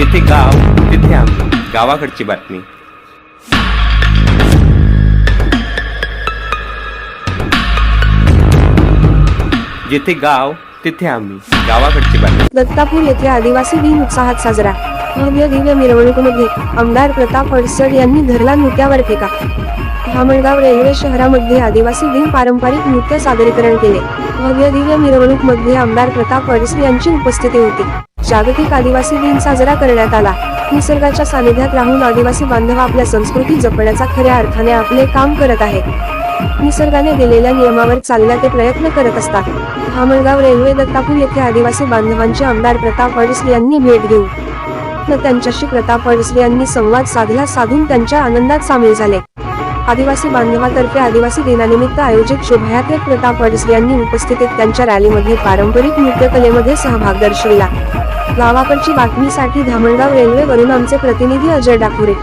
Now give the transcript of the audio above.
जिथे गाव तिथे आम्ही गावाकडची बातमी. जिथे गाव तिथे आम्ही गावाकडची बातमी. दत्तापूर येथे आदिवासी दिन उत्साहात साजरा. भव्य दिव्य मिरवणुकीमध्ये आमदार प्रताप अडसड यांनी धरला नृत्यावर फेका धामणगाव रेल्वे शहरामध्ये आदिवासी दिन पारंपरिक नृत्य सादरीकरण केले. भव्य दिव्य मिरवणूकमध्ये आमदार प्रताप अडसड यांची उपस्थिती होती. जागतिक आदिवासी दिन साजरा करण्यात आला. निसर्गाच्या सानिध्यात राहून आदिवासी बांधव आपल्या संस्कृती जपण्याचा खऱ्या अर्थाने आपले काम करत आहेत. निसर्गाने दिलेल्या नियमावर चालल्या ते प्रयत्न करत असतात. धामळगाव रेल्वे दत्तापूर येथे आदिवासी बांधवांचे आमदार प्रताप अडसले यांनी भेट घेऊन त्यांच्याशी प्रताप अडसले यांनी संवाद साधला साधून त्यांच्या आनंदात सामील झाले. आदिवासी बांधवातर्फे आदिवासी दिनानिमित्त आयोजित शोभायात्रेत प्रताप अडसले यांनी उपस्थितीत त्यांच्या रॅलीमध्ये पारंपरिक नृत्यकलेमध्ये सहभाग दर्शविला. गावाकडची बातमीसाठी धामणगाव रेल्वेवरून आमचे प्रतिनिधी अजय डाकुरे.